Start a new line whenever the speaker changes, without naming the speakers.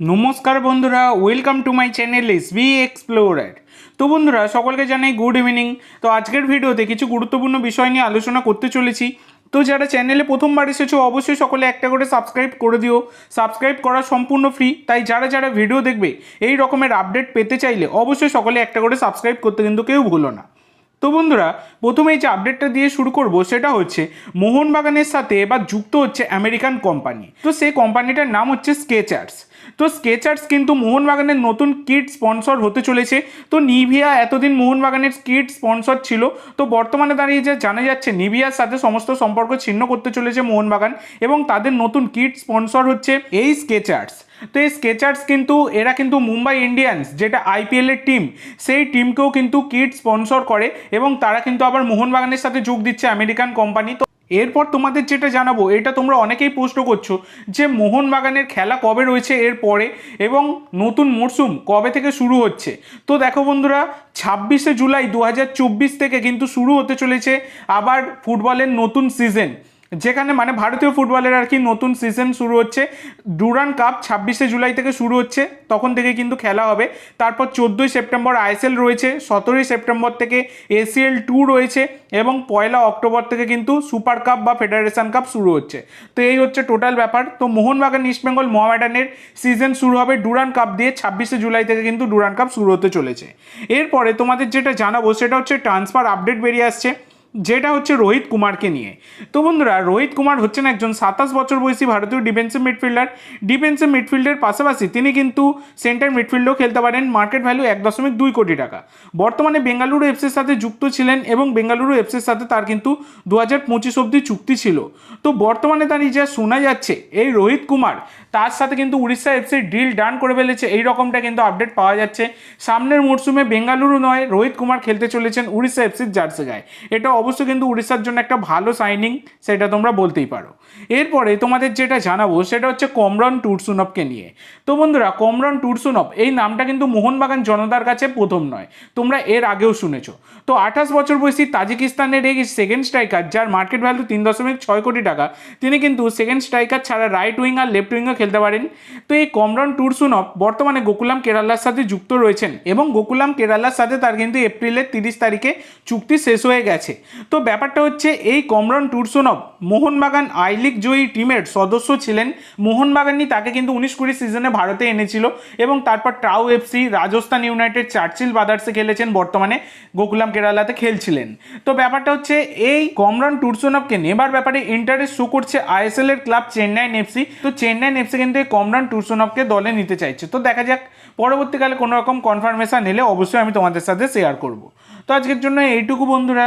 নমস্কার বন্ধুরা welcome to my channel S B explorer তো বন্ধুরা, সকলকে জানাই গুড ইভিনিং তো আজকের ভিডিওতে কিছু গুরুত্বপূর্ণ বিষয় নিয়ে আলোচনা করতে চলেছি। তো যারা চ্যানেলে প্রথমবার এসেছ, অবশ্যই সকলে একটা করে সাবস্ক্রাইব করে দিও। সাবস্ক্রাইব করা সম্পূর্ণ ফ্রি তাই যারা যারা ভিডিও দেখবে, এই রকমের আপডেট পেতে চাইলে অবশ্যই সকলে একটা করে সাবস্ক্রাইব করতে কিন্তু কেউ ভুলো না। তো বন্ধুরা প্রথমে যে আপডেটটা দিয়ে শুরু করব সেটা হচ্ছে, মোহনবাগানের সাথে এবার যুক্ত হচ্ছে আমেরিকান কোম্পানি তো সেই কোম্পানিটার নাম হচ্ছে স্কেচার্স তো স্কেচার্স কিন্তু মোহনবাগানের নতুন কিট স্পন্সর হতে চলেছে। তো নিভিয়া এতদিন মোহনবাগানের কিট স্পন্সর ছিল। তো বর্তমানে দাঁড়িয়ে যে জানা যাচ্ছে, নিভিয়ার সাথে সমস্ত সম্পর্ক ছিন্ন করতে চলেছে মোহনবাগান এবং তাদের নতুন কিট স্পন্সর হচ্ছে এই স্কেচার্স তো এই স্কেচার্স কিন্তু, এরা কিন্তু মুম্বাই ইন্ডিয়ান্স যেটা আইপিএল এর টিম সেই টিমকেও কিন্তু কিট স্পন্সর করে এবং তারা কিন্তু আবার মোহনবাগানের সাথে যোগ দিচ্ছে আমেরিকান কোম্পানি তো এরপর তোমাদের যেটা জানাব, এটা তোমরা অনেকেই প্রশ্ন করছ যে মোহনবাগানের খেলা কবে রয়েছে এর পরে এবং নতুন মরশুম কবে থেকে শুরু হচ্ছে? তো দেখো বন্ধুরা, ছাব্বিশে জুলাই দু হাজার চব্বিশ থেকে কিন্তু শুরু হতে চলেছে আবার ফুটবলের নতুন সিজন যেখানে মানে ভারতীয় ফুটবলের আর কি নতুন সিজন শুরু হচ্ছে। ডুরান কাপ ছাব্বিশে জুলাই থেকে শুরু হচ্ছে, তখন থেকে কিন্তু খেলা হবে। তারপর চোদ্দোই সেপ্টেম্বর আইএসএল রয়েছে, সতেরোই সেপ্টেম্বর থেকে এসিএল টু রয়েছে এবং পয়লা অক্টোবর থেকে কিন্তু সুপার কাপ বা ফেডারেশন কাপ শুরু হচ্ছে। তো এই হচ্ছে টোটাল ব্যাপার। তো মোহনবাগান ইস্টবেঙ্গল মোহামেডানের সিজন শুরু হবে ডুরান কাপ দিয়ে ছাব্বিশে জুলাই থেকে কিন্তু ডুরান কাপ শুরু হতে চলেছে। এরপরে তোমাদের যেটা জানাব সেটা হচ্ছে ট্রান্সফার আপডেট বেরিয়ে আসছে। যেটা হচ্ছে রোহিত কুমারকে নিয়ে। তো বন্ধুরা, রোহিত কুমার হচ্ছেন একজন সাতাশ বছর বয়সী ভারতীয় ডিফেন্সিভ মিডফিল্ডার ডিফেন্সিভ মিডফিল্ডের পাশাপাশি তিনি কিন্তু সেন্টার মিডফিল্ডও খেলতে পারেন। মার্কেট ভ্যালু এক দশমিক দুই কোটি টাকা। বর্তমানে বেঙ্গালুরু এফসির সাথে যুক্ত ছিলেন এবং বেঙ্গালুরু এফসির সাথে তার কিন্তু দু হাজার পঁচিশ অব্দি চুক্তি ছিল। তো বর্তমানে তার যা শোনা যাচ্ছে, এই রোহিত কুমার, তার সাথে কিন্তু উড়িষ্যা এফসির ডিল ডান করে ফেলেছে। এই রকমটা কিন্তু আপডেট পাওয়া যাচ্ছে। সামনের মরশুমে বেঙ্গালুরু নয়, রোহিত কুমার খেলতে চলেছেন উড়িষ্যা এফসির জার্সি গায়ে। এটা অবশ্যই কিন্তু উড়িষ্যার জন্য একটা ভালো সাইনিং সেটা তোমরা বলতেই পারো। এরপরে তোমাদের যেটা জানাব সেটা হচ্ছে কমরন টুরসুনভকে নিয়ে। তো বন্ধুরা কমরন টুরসুনভ এই নামটা কিন্তু মোহনবাগান জনতার কাছে প্রথম নয়, তোমরা এর আগেও শুনেছো। তো আঠাশ বছর বয়সী তাজিকিস্তানের এই সেকেন্ড স্ট্রাইকার যার মার্কেট ভ্যালু তিন দশমিক ছয় কোটি টাকা, তিনি কিন্তু সেকেন্ড স্ট্রাইকার ছাড়া রাইট উইং আর লেফট উইংও খেলতে পারেন। তো এই কমরন টুরসুনভ বর্তমানে গোকুলাম কেরালার সাথে যুক্ত রয়েছেন এবং গোকুলাম কেরালার সাথে তার কিন্তু এপ্রিলের তিরিশ তারিখে চুক্তি শেষ হয়ে গেছে। তো ব্যাপারটা হচ্ছে এই Kamron Tursunov Mohun Bagan I league জয়ী টিমের সদস্য ছিলেন। মোহনবাগানই তাকে কিন্তু উনিশ কুড়ি সিজনে ভারতে এনেছিল এবং তারপর Trau FC Rajasthan United, Churchill বাদার্সে খেলেছেন, বর্তমানে গোকুলাম কেরালাতে খেলছিলেন। তো ব্যাপারটা হচ্ছে এই কমরন টুরসুনভকে নেবার ব্যাপারে ইন্টারেস্ট শো করছে আইএসএল এর ক্লাব চেন্নাইন এফসি তো চেন্নাইন এফসি কিন্তু এই কমরন টুরসুনভকে দলে নিতে চাইছে। তো দেখা যাক, পরবর্তীকালে কোনো রকম কনফার্মেশন এলে অবশ্যই আমি তোমাদের সাথে শেয়ার করব। তো আজকের জন্য এইটুকু বন্ধুরা।